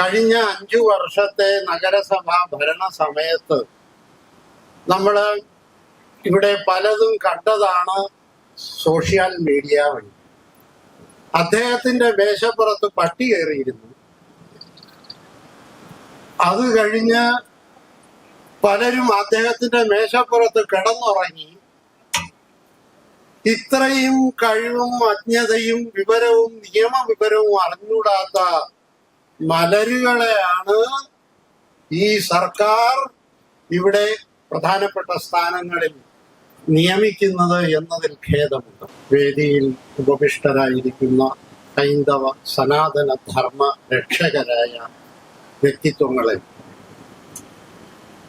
കഴിഞ്ഞ അഞ്ചു വർഷത്തെ നഗരസഭാ ഭരണ സമയത്ത് നമ്മൾ ഇവിടെ പലതും കണ്ടതാണ് സോഷ്യൽ മീഡിയ വഴി. അദ്ദേഹത്തിന്റെ മേശപ്പുറത്ത് പട്ടി കയറിയിരുന്നു. അത് കഴിഞ്ഞ് പലരും അദ്ദേഹത്തിന്റെ മേശപ്പുറത്ത് കിടന്നുറങ്ങി. ഇത്രയും കഴിവും അജ്ഞതയും വിവരവും നിയമവിവരവും അറിഞ്ഞൂടാത്ത മലരുകളെയാണ് ഈ സർക്കാർ ഇവിടെ പ്രധാനപ്പെട്ട സ്ഥാനങ്ങളിൽ നിയമിക്കുന്നത് എന്നതിൽ ഖേദമുണ്ട്. വേദിയിൽ ഉപവിഷ്ടരായിരിക്കുന്ന ഹൈന്ദവ സനാതന ധർമ്മ രക്ഷകരായ വ്യക്തിത്വങ്ങളെ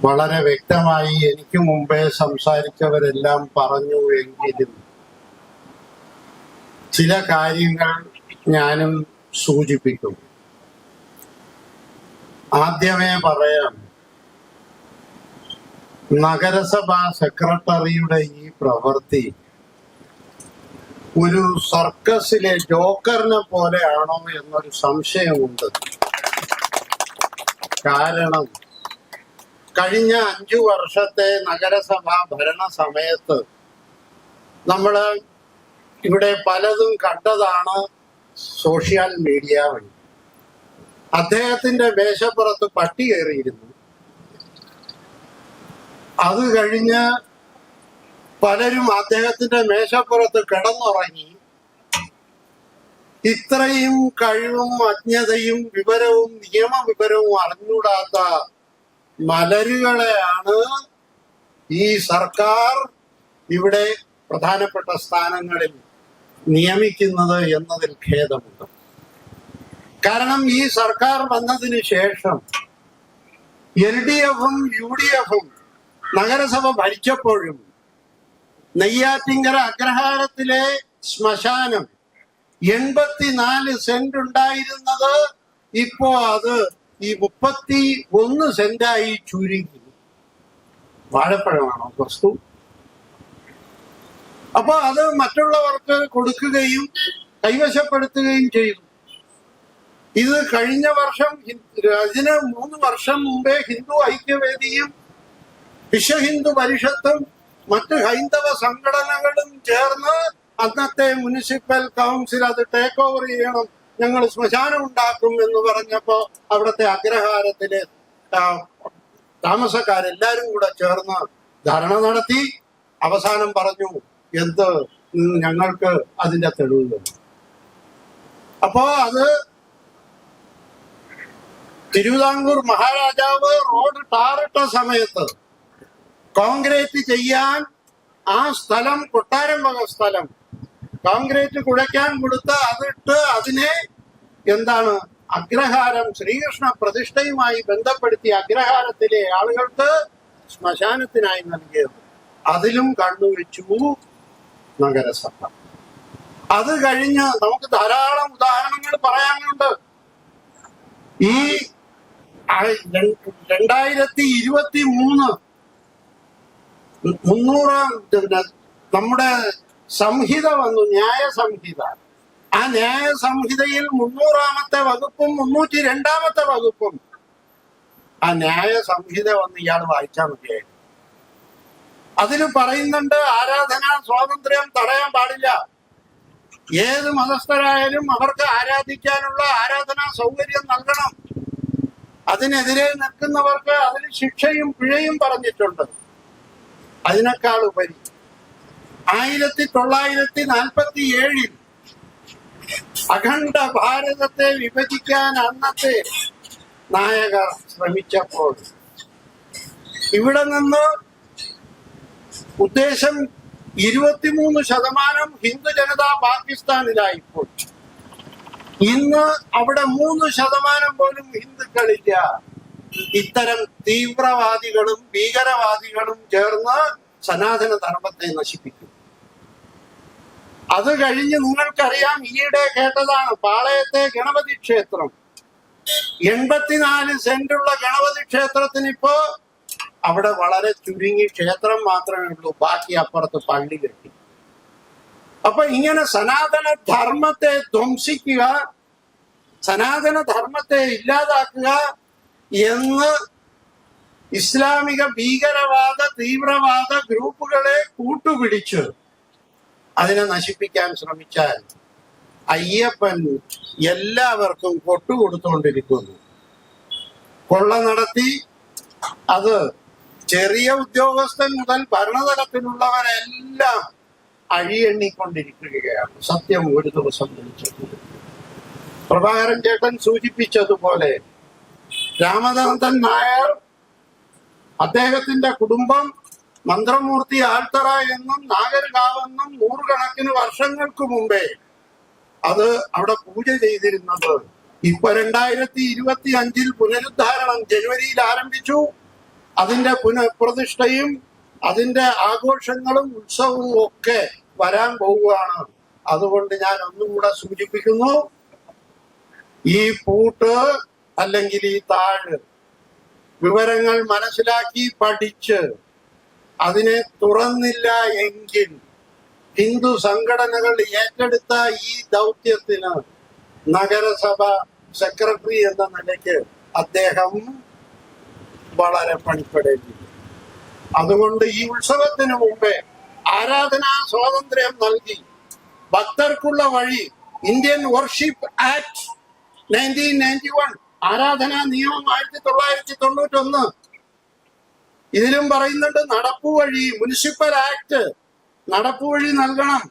വളരെ വ്യക്തമായി എനിക്ക് മുമ്പേ സംസാരിച്ചവരെല്ലാം പറഞ്ഞു എങ്കിലും ചില കാര്യങ്ങൾ ഞാനും സൂചിപ്പിക്കും. ആദ്യമേ പറയാം. നഗരസഭാ സെക്രട്ടറിയുടെ ഈ പ്രവൃത്തി ഒരു സർക്കസിലെ ജോക്കറിനെ പോലെയാണോ എന്നൊരു സംശയമുണ്ട്. കാരണം കഴിഞ്ഞ അഞ്ചു വർഷത്തെ നഗരസഭാ ഭരണ സമയത്ത് നമ്മൾ ഇവിടെ പലതും കണ്ടതാണ് സോഷ്യൽ മീഡിയ വഴി. അദ്ദേഹത്തിന്റെ വേഷപ്പുറത്ത് പട്ടി കയറിയിരുന്നു. അത് കഴിഞ്ഞ് പലരും അദ്ദേഹത്തിന്റെ മേശപ്പുറത്ത് കിടന്നുറങ്ങി. ഇത്രയും കഴിവും അജ്ഞതയും വിവരവും നിയമവിവരവും അറിഞ്ഞൂടാത്ത മലരുകളെയാണ് ഈ സർക്കാർ ഇവിടെ പ്രധാനപ്പെട്ട സ്ഥാനങ്ങളിൽ നിയമിക്കുന്നത് എന്നതിൽ ഖേദമുണ്ട്. കാരണം ഈ സർക്കാർ വന്നതിന് ശേഷം എൽ ഡി എഫും യു ഡി എഫും നഗരസഭ ഭരിച്ചപ്പോഴും നെയ്യാറ്റിങ്കര അഗ്രഹാരത്തിലെ ശ്മശാനം എൺപത്തിനാല് സെന്റ് ഉണ്ടായിരുന്നത് ഇപ്പോ അത് ഈ മുപ്പത്തി ഒന്ന് സെന്റായി ചുരുങ്ങി. വാഴപ്പഴമാണോ വസ്തു? അപ്പൊ അത് മറ്റുള്ളവർക്ക് കൊടുക്കുകയും കൈവശപ്പെടുത്തുകയും ചെയ്തു. ഇത് കഴിഞ്ഞ വർഷം അതിന് മൂന്ന് വർഷം മുമ്പേ ഹിന്ദു ഐക്യവേദിയും വിശ്വഹിന്ദു പരിഷത്തും മറ്റ് ഹൈന്ദവ സംഘടനകളും ചേർന്ന് അന്നത്തെ മുനിസിപ്പൽ കൗൺസിൽ അത് ടേക്ക് ഓവർ ചെയ്യണം ഞങ്ങൾ ശ്മശാനം ഉണ്ടാക്കും എന്ന് പറഞ്ഞപ്പോ അവിടുത്തെ അഗ്രഹാരത്തിൽ താമസക്കാരെല്ലാരും കൂടെ ചേർന്ന് ധർണ നടത്തി. അവസാനം പറഞ്ഞു എന്ത്? ഞങ്ങൾക്ക് അതിന്റെ തെളിവ് അപ്പോ അത് തിരുവിതാംകൂർ മഹാരാജാവ് റോഡ് ടാറിട്ട സമയത്ത് കോൺക്രീറ്റ് ചെയ്യാൻ ആ സ്ഥലം കൊട്ടാരം വക സ്ഥലം. കോൺക്രീറ്റ് കുഴയ്ക്കാൻ കൊടുത്ത് അതിട്ട് അതിനെ എന്താണ്? അഗ്രഹാരം ശ്രീകൃഷ്ണ പ്രതിഷ്ഠയുമായി ബന്ധപ്പെടുത്തി അഗ്രഹാരത്തിലെ ആളുകൾക്ക് ശ്മശാനത്തിനായി നൽകിയത്. അതിലും കണ്ണുവെച്ചു നഗരസഭ. അത് കഴിഞ്ഞ് നമുക്ക് ധാരാളം ഉദാഹരണങ്ങൾ പറയാനുണ്ട്. ഈ രണ്ടായിരത്തി ഇരുപത്തി മൂന്ന് മുന്നൂറാം നമ്മുടെ സംഹിത വന്നു ന്യായ സംഹിത. ആ ന്യായ സംഹിതയിൽ മുന്നൂറാമത്തെ വകുപ്പും മുന്നൂറ്റി രണ്ടാമത്തെ വകുപ്പും. ആ ന്യായ സംഹിത വന്ന് ഇയാൾ വായിച്ചാൽ മതിയായിരുന്നു. അതിൽ പറയുന്നുണ്ട് ആരാധന സ്വാതന്ത്ര്യം തടയാൻ പാടില്ല. ഏത് മതസ്ഥരായാലും അവർക്ക് ആരാധിക്കാനുള്ള ആരാധനാ സൗകര്യം നൽകണം. അതിനെതിരെ നിൽക്കുന്നവർക്ക് അതിന് ശിക്ഷയും പിഴയും പറഞ്ഞിട്ടുണ്ട്. അതിനേക്കാൾ ഉപരി ആയിരത്തി തൊള്ളായിരത്തി നാൽപ്പത്തി ഏഴിൽ അഖണ്ഡ ഭാരതത്തെ വിഭജിക്കാൻ അന്നത്തെ നായകർ ശ്രമിച്ചപ്പോൾ ഇവിടെ നിന്ന് ഉദ്ദേശം ഇരുപത്തിമൂന്ന് ശതമാനം ഹിന്ദു ജനത പാകിസ്ഥാനിലായിപ്പോൾ ഇന്ന് അവിടെ മൂന്ന് ശതമാനം പോലും ഹിന്ദുക്കളില്ല. ഇത്തരം തീവ്രവാദികളും ഭീകരവാദികളും ചേർന്ന് സനാതന ധർമ്മത്തെ നശിപ്പിക്കും. അത് കഴിഞ്ഞ് നിങ്ങൾക്കറിയാം ഈയിടെ കേട്ടതാണ് പാളയത്തെ ഗണപതി ക്ഷേത്രം. എൺപത്തിനാല് സെന്റുള്ള ഗണപതി ക്ഷേത്രത്തിന് ഇപ്പോ അവിടെ വളരെ ചുരുങ്ങി ക്ഷേത്രം മാത്രമേ ഉള്ളൂ. ബാക്കി അപ്പുറത്ത് പള്ളി കെട്ടി. അപ്പൊ ഇങ്ങനെ സനാതന ധർമ്മത്തെ ധ്വംസിക്കുക സനാതന ധർമ്മത്തെ ഇല്ലാതാക്കുക എന്ന് ഇസ്ലാമിക ഭീകരവാദ തീവ്രവാദ ഗ്രൂപ്പുകളെ കൂട്ടുപിടിച്ച് അതിനെ നശിപ്പിക്കാൻ ശ്രമിച്ചാൽ അയ്യപ്പൻ എല്ലാവർക്കും കൊട്ടുകൊടുത്തുകൊണ്ടിരിക്കുന്നു കൊള്ള നടത്തി അത് ചെറിയ ഉദ്യോഗസ്ഥൻ മുതൽ ഭരണതലത്തിലുള്ളവരെല്ലാം അഴിയെണ്ണിക്കൊണ്ടിരിക്കുകയാണ്. സത്യം ഒരു ദിവസം വിളിച്ചത് പ്രഭാകരൻ ചേട്ടൻ സൂചിപ്പിച്ചതുപോലെ രാമനാഥൻ നായർ അദ്ദേഹത്തിന്റെ കുടുംബം മന്ത്രമൂർത്തി ആൾത്തറ എന്നും നാഗർകാവെന്നും നൂറുകണക്കിന് വർഷങ്ങൾക്ക് മുമ്പേ അത് അവിടെ പൂജ ചെയ്തിരുന്നത് ഇപ്പൊ രണ്ടായിരത്തി ഇരുപത്തി അഞ്ചിൽ പുനരുദ്ധാരണം ജനുവരിയിൽ ആരംഭിച്ചു. അതിന്റെ പുനഃപ്രതിഷ്ഠയും അതിന്റെ ആഘോഷങ്ങളും ഉത്സവവും ഒക്കെ വരാൻ പോവുകയാണ് അതുകൊണ്ട് ഞാൻ ഒന്നും കൂടെ സൂചിപ്പിക്കുന്നു ഈ പൂട്ട് അല്ലെങ്കിൽ ഈ താഴ് വിവരങ്ങൾ മനസ്സിലാക്കി പഠിച്ച് അതിനെ തുറന്നില്ല എങ്കിൽ ഹിന്ദു സംഘടനകൾ ഏറ്റെടുത്ത ഈ ദൗത്യത്തിന് നഗരസഭ സെക്രട്ടറി എന്ന നിലയ്ക്ക് അദ്ദേഹം വളരെ പണിപ്പെടേണ്ടി. അതുകൊണ്ട് ഈ ഉത്സവത്തിന് മുമ്പേ ആരാധനാ സ്വാതന്ത്ര്യം നൽകി ഭക്തർക്കുള്ള വഴി Indian worship act nineteen ninety one ആരാധനാ നിയമം ആയിരത്തി തൊള്ളായിരത്തി തൊണ്ണൂറ്റി ഒന്ന് ഇതിലും പറയുന്നുണ്ട് നടപ്പു വഴി മുനിസിപ്പൽ ആക്ട് നടപ്പു വഴി നൽകണം.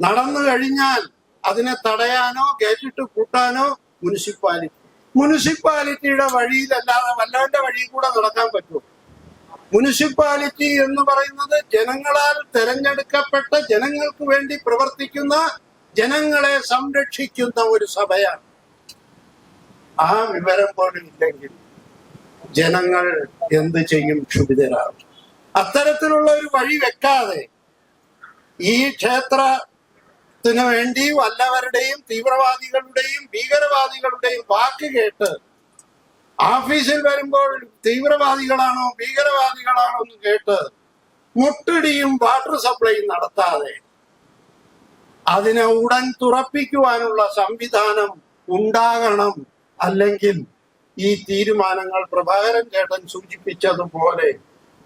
നടന്നു കഴിഞ്ഞാൽ അതിനെ തടയാനോ ഗേറ്റിട്ട് കൂട്ടാനോ മുനിസിപ്പാലിറ്റി മുനിസിപ്പാലിറ്റിയുടെ വഴിയിലല്ലാതെ വല്ലവന്റെ വഴിയിൽ കൂടെ നടക്കാൻ പറ്റുമോ മുനിസിപ്പാലിറ്റി എന്ന് പറയുന്നത് ജനങ്ങളാൽ തെരഞ്ഞെടുക്കപ്പെട്ട ജനങ്ങൾക്ക് വേണ്ടി പ്രവർത്തിക്കുന്ന ജനങ്ങളെ സംരക്ഷിക്കുന്ന ഒരു സഭയാണ്. ആ വിവരം പോലും ഇല്ലെങ്കിൽ ജനങ്ങൾ എന്ത് ചെയ്യും ക്ഷുഭിതരാകും. അത്തരത്തിലുള്ള ഒരു വഴി വെക്കാതെ ഈ ക്ഷേത്രത്തിന് വേണ്ടി വല്ലവരുടെയും തീവ്രവാദികളുടെയും ഭീകരവാദികളുടെയും വാക്ക് കേട്ട് ഓഫീസിൽ വരുമ്പോൾ തീവ്രവാദികളാണോ ഭീകരവാദികളാണോ എന്ന് കേട്ട് മുട്ടിടിയും വാട്ടർ സപ്ലൈയും നടത്താതെ അതിനെ ഉടൻ തുറപ്പിക്കുവാനുള്ള സംവിധാനം ഉണ്ടാകണം അല്ലെങ്കിൽ ഈ തീരുമാനങ്ങൾ പ്രഭാകരൻ ചേട്ടൻ സൂചിപ്പിച്ചതുപോലെ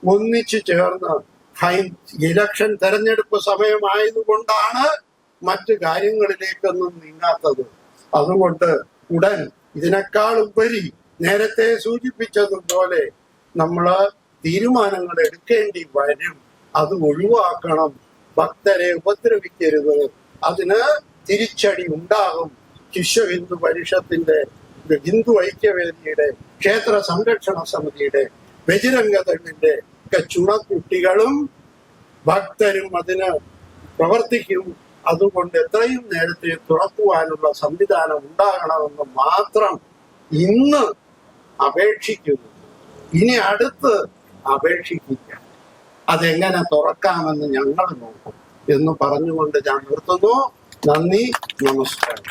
ഒന്നിച്ചു ചേർന്ന് ഇലക്ഷൻ തെരഞ്ഞെടുപ്പ് സമയമായതുകൊണ്ടാണ് മറ്റു കാര്യങ്ങളിലേക്കൊന്നും നീങ്ങാത്തത്. അതുകൊണ്ട് ഉടൻ ഇതിനേക്കാൾ ഉപരി നേരത്തെ സൂചിപ്പിച്ചതുപോലെ നമ്മൾ തീരുമാനങ്ങൾ എടുക്കേണ്ടി വരും. അത് ഒഴിവാക്കണം. ഭക്തരെ ഉപദ്രവിക്കരുത്. അതിന് തിരിച്ചടി ഉണ്ടാകും. ശിശു ഹിന്ദു പരിഷത്തിന്റെ ഹിന്ദു ഐക്യവേദിയുടെ ക്ഷേത്ര സംരക്ഷണ സമിതിയുടെ ബജിരംഗതളിന്റെ ഒക്കെ ചുണക്കുട്ടികളും ഭക്തരും അതിന് പ്രവർത്തിക്കും. അതുകൊണ്ട് എത്രയും നേരത്തെ തുറക്കുവാനുള്ള സംവിധാനം ഉണ്ടാകണമെന്ന് മാത്രം ഇന്ന് അപേക്ഷിക്കുന്നു. ഇനി അടുത്ത് അപേക്ഷിക്കില്ല. അതെങ്ങനെ തുറക്കാമെന്ന് ഞങ്ങൾ നോക്കും. എന്ന് പറഞ്ഞുകൊണ്ട് ഞാൻ നിർത്തുന്നു. നന്ദി നമസ്കാരം.